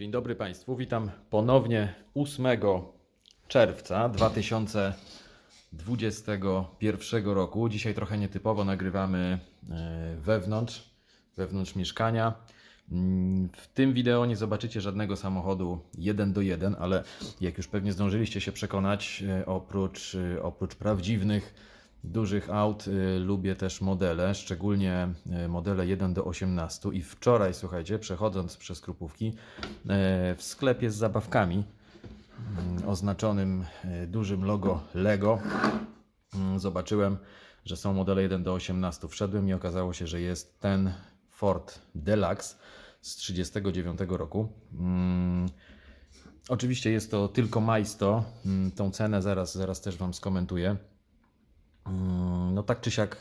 Dzień dobry Państwu, witam ponownie 8 czerwca 2021 roku. Dzisiaj trochę nietypowo nagrywamy e, wewnątrz, wewnątrz mieszkania. Mm, W tym wideo nie zobaczycie żadnego samochodu 1 do 1, ale jak już pewnie zdążyliście się przekonać, e, oprócz, e, oprócz prawdziwnych dużych aut y, lubię też modele, szczególnie y, modele 1 do 18 i wczoraj, słuchajcie, przechodząc przez Krupówki y, w sklepie z zabawkami mm, oznaczonym dużym logo Lego mm, zobaczyłem, że są modele 1 do 18. Wszedłem i okazało się, że jest ten Ford Deluxe z 39 roku. Mm, Oczywiście jest to tylko majsto. Tą cenę zaraz, zaraz też Wam skomentuję. Mm, No tak czy siak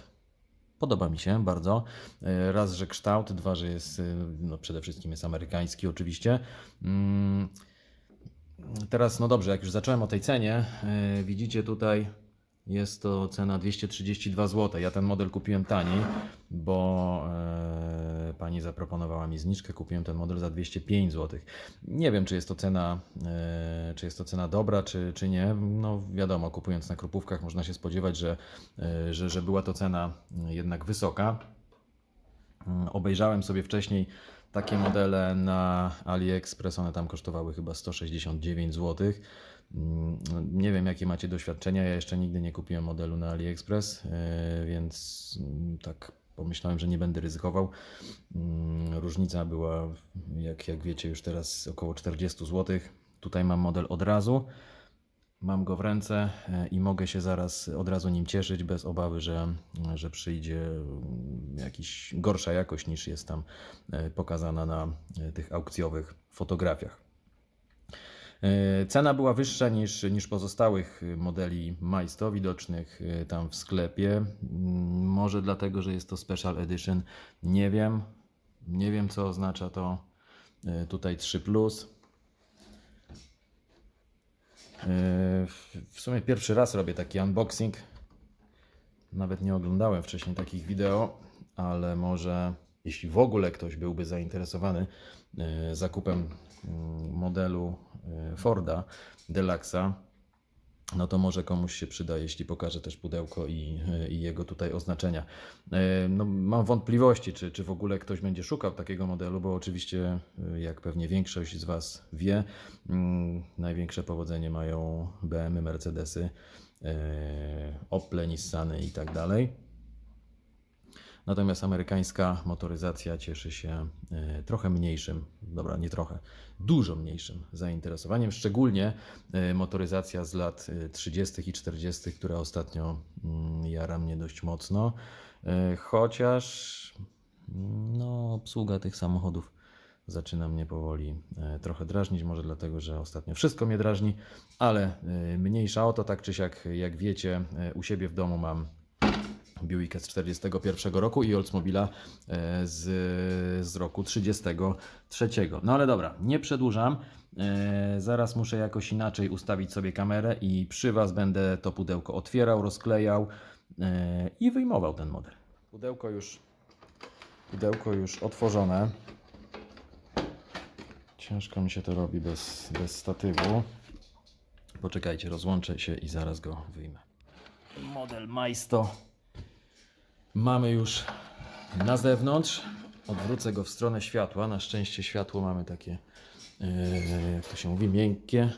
podoba mi się bardzo. E, Raz, że kształt, dwa, że jest, y, no przede wszystkim jest amerykański oczywiście. Mm, Teraz, no dobrze, jak już zacząłem o tej cenie, e, widzicie tutaj jest to cena 232 zł. Ja ten model kupiłem taniej, bo e, pani zaproponowała mi zniżkę. Kupiłem ten model za 205 zł. Nie wiem, czy jest to cena, e, czy jest to cena dobra, czy, czy nie. No wiadomo, kupując na krupówkach można się spodziewać, że, e, że, że była to cena e, jednak wysoka. Mm, Obejrzałem sobie wcześniej takie modele na AliExpress, one tam kosztowały chyba 169 zł. Mm, Nie wiem, jakie macie doświadczenia. Ja jeszcze nigdy nie kupiłem modelu na AliExpress, więc mm, tak pomyślałem, że nie będę ryzykował. Mm, Różnica była, jak, jak wiecie, już teraz około 40 zł. Tutaj mam model od razu. Mam go w ręce e, i mogę się zaraz od razu nim cieszyć, bez obawy, że, że przyjdzie mm, jakiś gorsza jakość niż jest tam e, pokazana na e, tych aukcjowych fotografiach. E, Cena była wyższa niż, niż pozostałych e, modeli Majsto widocznych e, tam w sklepie. Mm, Może dlatego, że jest to Special Edition. Nie wiem. Nie wiem, co oznacza to tutaj 3. E, w- W sumie pierwszy raz robię taki unboxing. Nawet nie oglądałem wcześniej takich wideo, ale może jeśli w ogóle ktoś byłby zainteresowany e, zakupem mm, modelu e, Forda Deluxa, no to może komuś się przyda, jeśli pokażę też pudełko i, i jego tutaj oznaczenia. E, No, mam wątpliwości, czy, czy w ogóle ktoś będzie szukał takiego modelu, bo oczywiście, e, jak pewnie większość z Was wie, mm, największe powodzenie mają BMW, Mercedesy, e, Opel, Nissany i tak dalej. Natomiast amerykańska motoryzacja cieszy się e, trochę mniejszym, dobra, nie trochę, dużo mniejszym zainteresowaniem, szczególnie e, motoryzacja z lat e, 30. i 40., która ostatnio mm, jara mnie dość mocno, E, chociaż no, obsługa tych samochodów zaczyna mnie powoli e, trochę drażnić, może dlatego, że ostatnio wszystko mnie drażni, ale e, mniejsza o to, tak czy siak, jak wiecie, e, u siebie w domu mam Buicka z 41 roku i Oldsmobila e, z, z roku 33. No ale dobra, nie przedłużam. E, Zaraz muszę jakoś inaczej ustawić sobie kamerę i przy Was będę to pudełko otwierał, rozklejał e, i wyjmował ten model. Pudełko już, pudełko już otworzone. Ciężko mi się to robi bez, bez statywu. Poczekajcie, rozłączę się i zaraz go wyjmę. Model Majsto mamy już na zewnątrz. Odwrócę go w stronę światła. Na szczęście światło mamy takie, e, jak to się mówi, miękkie.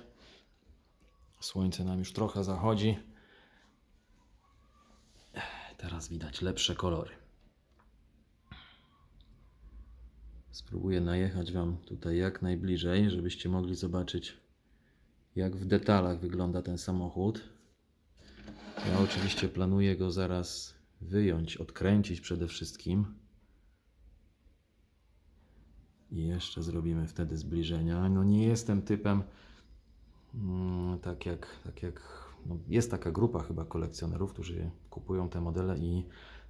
Słońce nam już trochę zachodzi. Teraz widać lepsze kolory. Spróbuję najechać Wam tutaj jak najbliżej, żebyście mogli zobaczyć, jak w detalach wygląda ten samochód. Ja oczywiście planuję go zaraz wyjąć, odkręcić przede wszystkim. I jeszcze zrobimy wtedy zbliżenia. No nie jestem typem mm, tak jak, tak jak no jest taka grupa chyba kolekcjonerów, którzy kupują te modele i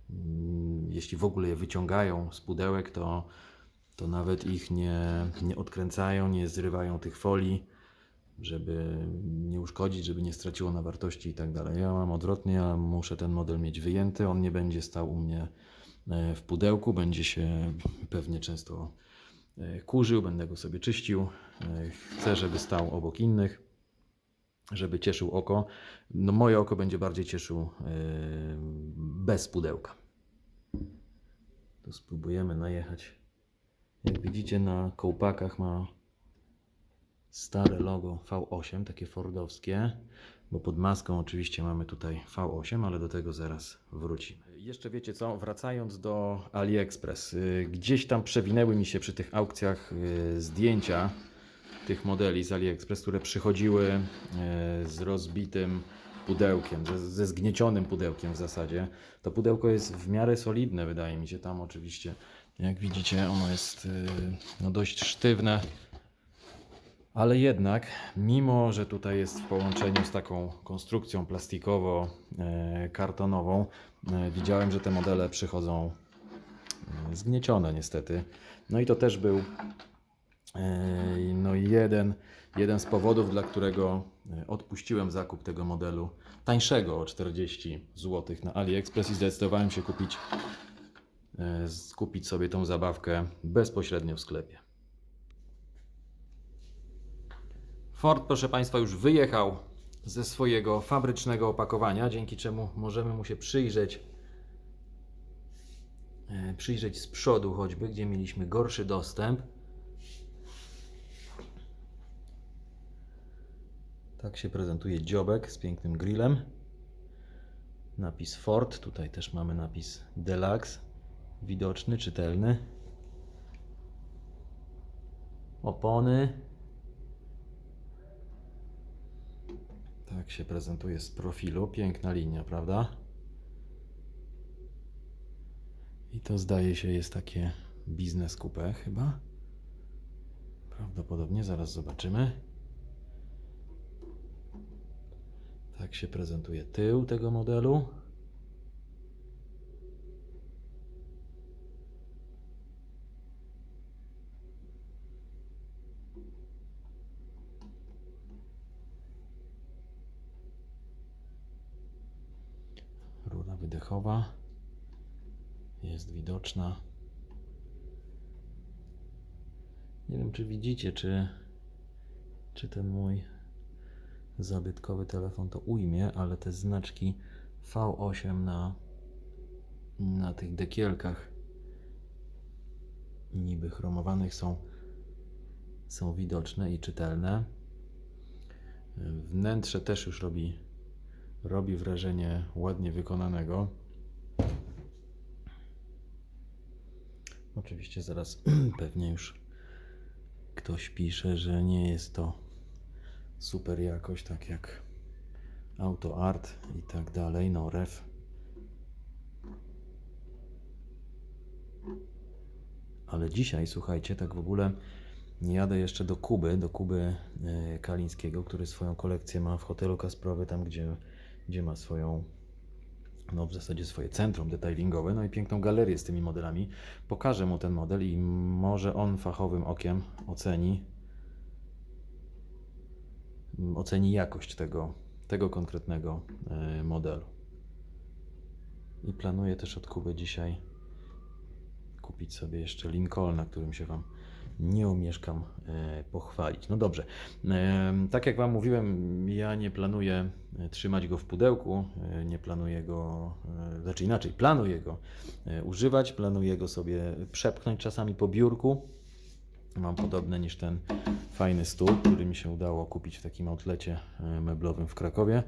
mm, jeśli w ogóle je wyciągają z pudełek, to, to nawet ich nie, nie odkręcają, nie zrywają tych folii żeby nie uszkodzić, żeby nie straciło na wartości i tak dalej. Ja mam odwrotnie, ja muszę ten model mieć wyjęty, on nie będzie stał u mnie e, w pudełku, będzie się pewnie często e, kurzył, będę go sobie czyścił. E, Chcę, żeby stał obok innych, żeby cieszył oko. No moje oko będzie bardziej cieszył bez pudełka. To spróbujemy najechać. Jak widzicie na kołpakach ma stare logo V8, takie fordowskie, bo pod maską oczywiście mamy tutaj V8, ale do tego zaraz wrócimy. Jeszcze wiecie co, wracając do AliExpress, y, gdzieś tam przewinęły mi się przy tych aukcjach y, zdjęcia tych modeli z AliExpress, które przychodziły y, z rozbitym pudełkiem, ze, ze zgniecionym pudełkiem w zasadzie. To pudełko jest w miarę solidne, wydaje mi się. Tam oczywiście, jak widzicie, ono jest no, dość sztywne. Ale jednak, mimo że tutaj jest w połączeniu z taką konstrukcją plastikowo-kartonową, e, widziałem, że te modele przychodzą e, zgniecione niestety. No i to też był e, no jeden, jeden z powodów, dla którego e, odpuściłem zakup tego modelu tańszego o 40 zł na AliExpress i zdecydowałem się kupić, e, kupić sobie tą zabawkę bezpośrednio w sklepie. Ford, proszę Państwa, już wyjechał ze swojego fabrycznego opakowania, dzięki czemu możemy mu się przyjrzeć, e, przyjrzeć z przodu choćby, gdzie mieliśmy gorszy dostęp. Tak się prezentuje dziobek z pięknym grillem. Napis Ford, tutaj też mamy napis Deluxe, widoczny, czytelny. Opony, Tak się prezentuje z profilu. Piękna linia, prawda? I to zdaje się jest takie biznes coupe chyba. Prawdopodobnie, zaraz zobaczymy. Tak się prezentuje tył tego modelu. Jest widoczna. Nie wiem, czy widzicie, czy, czy ten mój zabytkowy telefon to ujmie, ale te znaczki V8 na, na tych dekielkach niby chromowanych są, są widoczne i czytelne. Wnętrze też już robi robi wrażenie ładnie wykonanego. Oczywiście zaraz pewnie już ktoś pisze, że nie jest to super jakość, tak jak Auto Art i tak dalej, no ref. Ale dzisiaj, słuchajcie, tak w ogóle jadę jeszcze do Kuby, do Kuby e, Kalińskiego, który swoją kolekcję ma w hotelu Kasprowy, tam gdzie gdzie ma swoją, no w zasadzie swoje centrum detailingowe, no i piękną galerię z tymi modelami. Pokażę mu ten model i może on fachowym okiem oceni, oceni jakość tego, tego konkretnego e, modelu. I planuję też od Kuby dzisiaj kupić sobie jeszcze Lincolna, którym się Wam nie umieszkam e, pochwalić. No dobrze, e, tak jak Wam mówiłem, ja nie planuję e, trzymać go w pudełku, nie planuję go, znaczy inaczej, planuję go używać, planuję go sobie przepchnąć czasami po biurku. Mam podobny niż ten fajny stół, który mi się udało kupić w takim outlecie meblowym w Krakowie.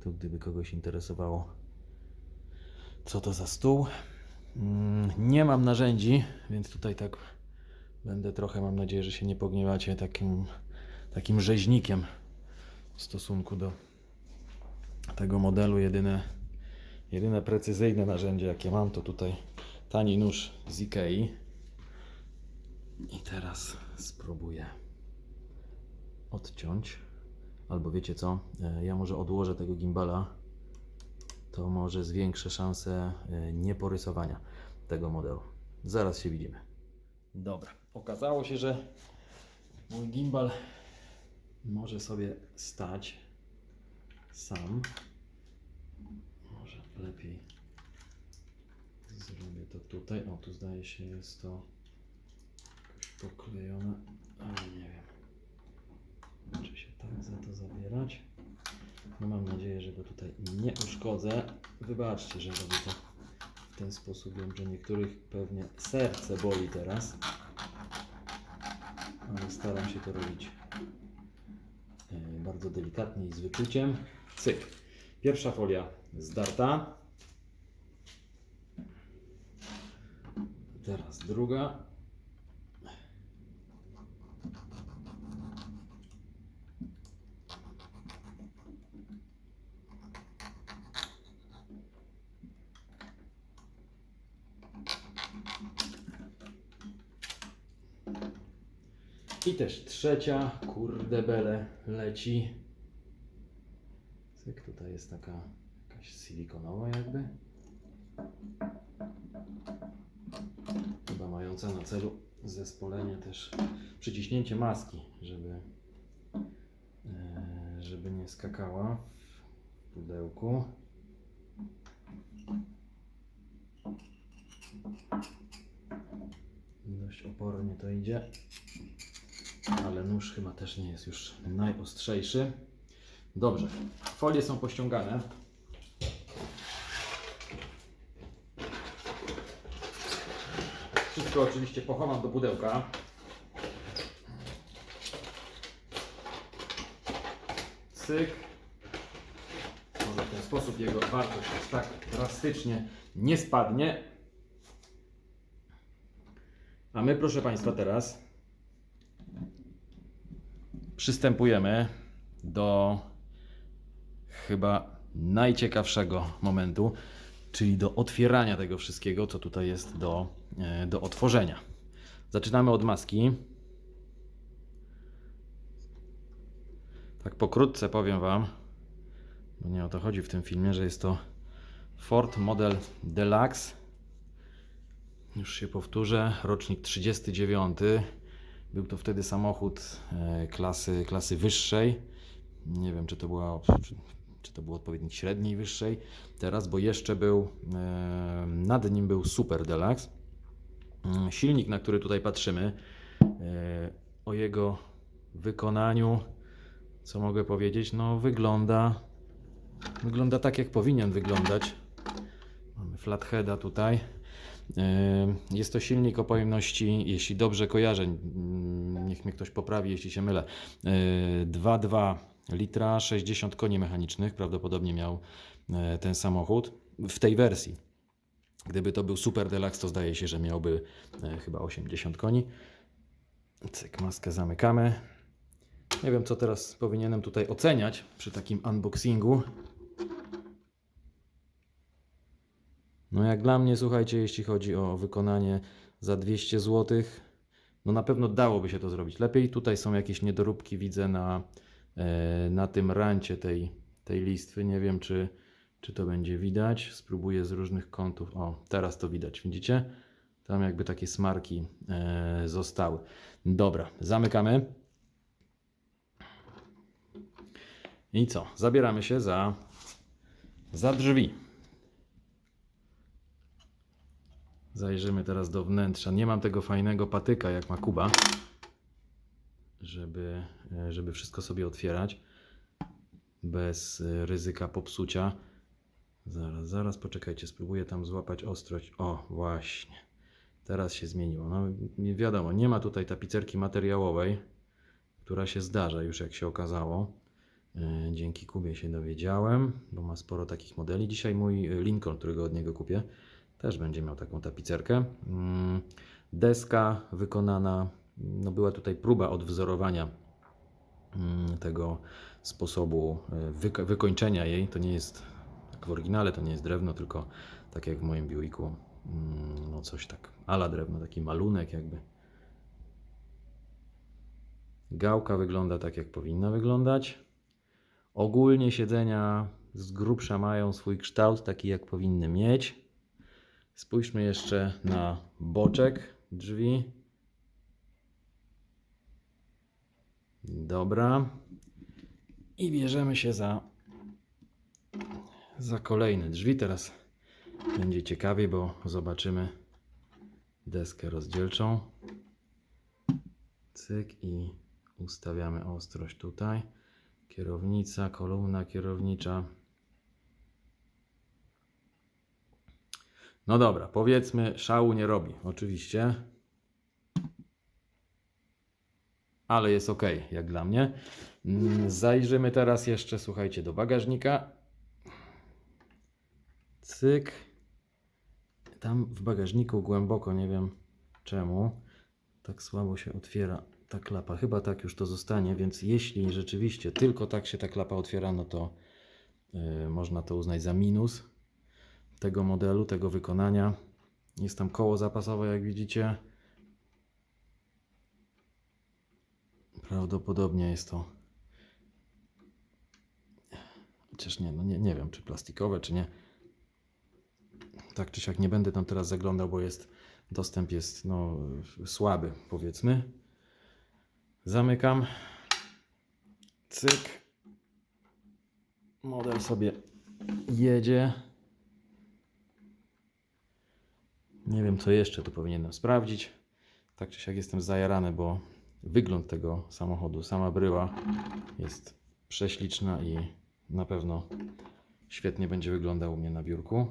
Tu gdyby kogoś interesowało, co to za stół. Mm, Nie mam narzędzi, więc tutaj tak będę trochę, mam nadzieję, że się nie pogniewacie, takim, takim rzeźnikiem w stosunku do tego modelu. Jedyne, jedyne precyzyjne narzędzie, jakie mam, to tutaj tani nóż z Ikei. I teraz spróbuję odciąć. Albo wiecie co? E, Ja może odłożę tego gimbala. To może zwiększę szanse e, nieporysowania tego modelu. Zaraz się widzimy. Dobra, okazało się, że mój gimbal może sobie stać sam. Może lepiej zrobię to tutaj. O, tu zdaje się jest to poklejone, ale nie wiem, czy się tak za to zabierać. No mam nadzieję, że go tutaj nie uszkodzę. Wybaczcie, że robię to w ten sposób. Wiem, że niektórych pewnie serce boli teraz, ale staram się to robić e, bardzo delikatnie i z wyczuciem. Cyk. Pierwsza folia zdarta. Teraz druga. I też trzecia, kurde bele, leci. Cyk, tutaj jest taka jakaś silikonowa jakby. Chyba mająca na celu zespolenie też, przyciśnięcie maski, żeby, e, żeby nie skakała w pudełku. Dość opornie to idzie, ale nóż chyba też nie jest już najostrzejszy. Dobrze, folie są pościągane. Wszystko oczywiście pochowam do pudełka. Cyk. Może w ten sposób jego wartość tak drastycznie nie spadnie. A my, proszę Państwa, teraz przystępujemy do chyba najciekawszego momentu, czyli do otwierania tego wszystkiego, co tutaj jest do, e, do otworzenia. Zaczynamy od maski. Tak pokrótce powiem Wam, bo nie o to chodzi w tym filmie, że jest to Ford Model Deluxe. Już się powtórzę, rocznik 39. Był to wtedy samochód e, klasy, klasy wyższej. Nie wiem, czy to była, czy, czy to był odpowiednik średniej, wyższej teraz, bo jeszcze był, e, nad nim był Super Deluxe. Mm, Silnik, na który tutaj patrzymy, e, o jego wykonaniu, co mogę powiedzieć, no wygląda, wygląda tak, jak powinien wyglądać. Mamy flatheada tutaj. E, Jest to silnik o pojemności, jeśli dobrze kojarzę, niech mnie ktoś poprawi, jeśli się mylę, e, 2,2 litra, 60 koni mechanicznych, prawdopodobnie miał e, ten samochód w tej wersji. Gdyby to był Super Deluxe, to zdaje się, że miałby e, chyba 80 koni. Cyk, maskę zamykamy. Nie wiem, co teraz powinienem tutaj oceniać przy takim unboxingu. No jak dla mnie, słuchajcie, jeśli chodzi o wykonanie za 200 zł, no na pewno dałoby się to zrobić lepiej. Tutaj są jakieś niedoróbki, widzę na, e, na tym rancie tej, tej listwy. Nie wiem, czy, czy to będzie widać. Spróbuję z różnych kątów. O, teraz to widać, widzicie? Tam jakby takie smarki e, zostały. Dobra, zamykamy. I co? Zabieramy się za, za drzwi. Zajrzymy teraz do wnętrza. Nie mam tego fajnego patyka jak ma Kuba, żeby, e, żeby wszystko sobie otwierać bez e, ryzyka popsucia. Zaraz, zaraz, poczekajcie, spróbuję tam złapać ostrość. O, właśnie. Teraz się zmieniło. No, wiadomo, nie ma tutaj tapicerki materiałowej, która się zdarza już jak się okazało. E, Dzięki Kubie się dowiedziałem, bo ma sporo takich modeli. Dzisiaj mój Lincoln, którego od niego kupię, też będzie miał taką tapicerkę. Mm, Deska wykonana, no była tutaj próba odwzorowania mm, tego sposobu e, wyko- wykończenia jej. To nie jest tak w oryginale, to nie jest drewno, tylko tak jak w moim Buicku, mm, no coś tak ala drewno, taki malunek jakby. Gałka wygląda tak, jak powinna wyglądać. Ogólnie siedzenia z grubsza mają swój kształt, taki jak powinny mieć. Spójrzmy jeszcze na boczek drzwi. Dobra. I bierzemy się za, za kolejne drzwi. Teraz będzie ciekawie, bo zobaczymy deskę rozdzielczą. Cyk i ustawiamy ostrość tutaj. Kierownica, kolumna kierownicza. No dobra, powiedzmy, szału nie robi, oczywiście. Ale jest ok, jak dla mnie. Mm, Zajrzymy teraz jeszcze, słuchajcie, do bagażnika. Cyk. Tam w bagażniku głęboko, nie wiem czemu, tak słabo się otwiera ta klapa. Chyba tak już to zostanie, więc jeśli rzeczywiście tylko tak się ta klapa otwiera, no to yy, można to uznać za minus tego modelu, tego wykonania. Jest tam koło zapasowe, jak widzicie. Prawdopodobnie jest to. Chociaż nie, no nie, nie wiem, czy plastikowe, czy nie. Tak czy siak nie będę tam teraz zaglądał, bo jest dostęp jest no, słaby, powiedzmy. Zamykam. Cyk. Model sobie jedzie. Nie wiem, co jeszcze tu powinienem sprawdzić. Tak czy siak jestem zajarany, bo wygląd tego samochodu, sama bryła jest prześliczna i na pewno świetnie będzie wyglądał u mnie na biurku.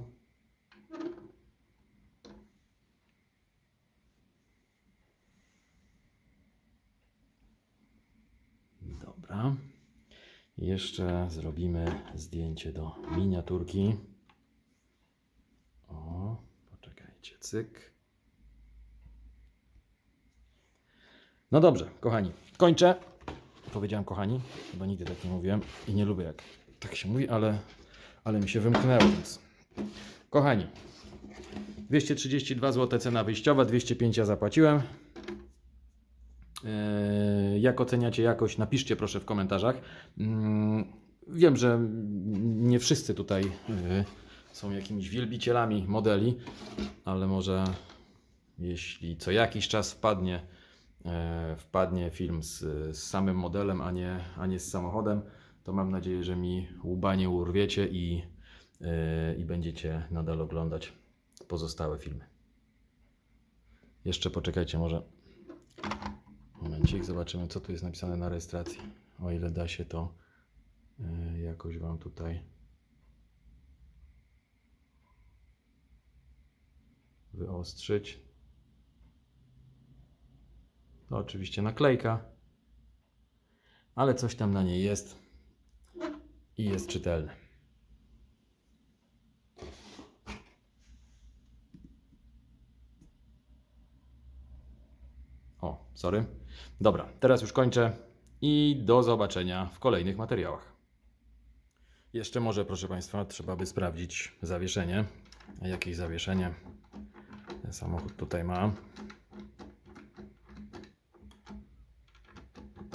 Dobra. Jeszcze zrobimy zdjęcie do miniaturki. Poczekajcie, cyk. No dobrze, kochani, kończę. Powiedziałem kochani, chyba nigdy tak nie mówiłem i nie lubię jak tak się mówi, ale, ale mi się wymknęło, więc. Kochani, 232 zł cena wyjściowa, 205 ja zapłaciłem. Eee, Jak oceniacie jakość? Napiszcie proszę w komentarzach. Mm, Wiem, że nie wszyscy tutaj e, są jakimiś wielbicielami modeli, ale może jeśli co jakiś czas wpadnie, e, wpadnie film z, z samym modelem, a nie, a nie z samochodem, to mam nadzieję, że mi łba nie urwiecie i, e, i będziecie nadal oglądać pozostałe filmy. Jeszcze poczekajcie, może Momencik, zobaczymy co tu jest napisane na rejestracji. O ile da się to y, jakoś Wam tutaj wyostrzyć. To oczywiście naklejka, ale coś tam na niej jest i jest czytelne. O, sorry. Dobra, teraz już kończę i do zobaczenia w kolejnych materiałach. Jeszcze może, proszę Państwa, trzeba by sprawdzić zawieszenie. Jakieś zawieszenie ten samochód tutaj ma.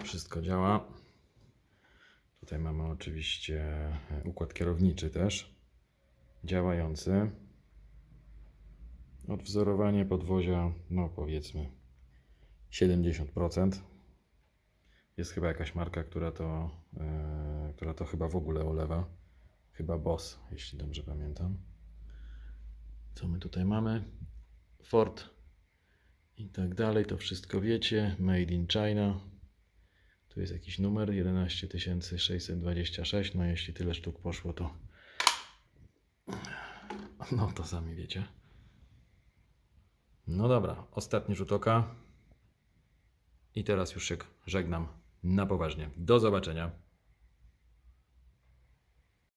Wszystko działa. Tutaj mamy oczywiście e, układ kierowniczy też działający. Odwzorowanie podwozia, no powiedzmy 70%. Jest chyba jakaś marka, która to, e, która to chyba w ogóle olewa. Chyba Boss, jeśli dobrze pamiętam. Co my tutaj mamy? Ford i tak dalej. To wszystko wiecie. Made in China. Tu jest jakiś numer 11626. No jeśli tyle sztuk poszło, to no to sami wiecie. No dobra, ostatni rzut oka. I teraz już się żegnam na poważnie. Do zobaczenia.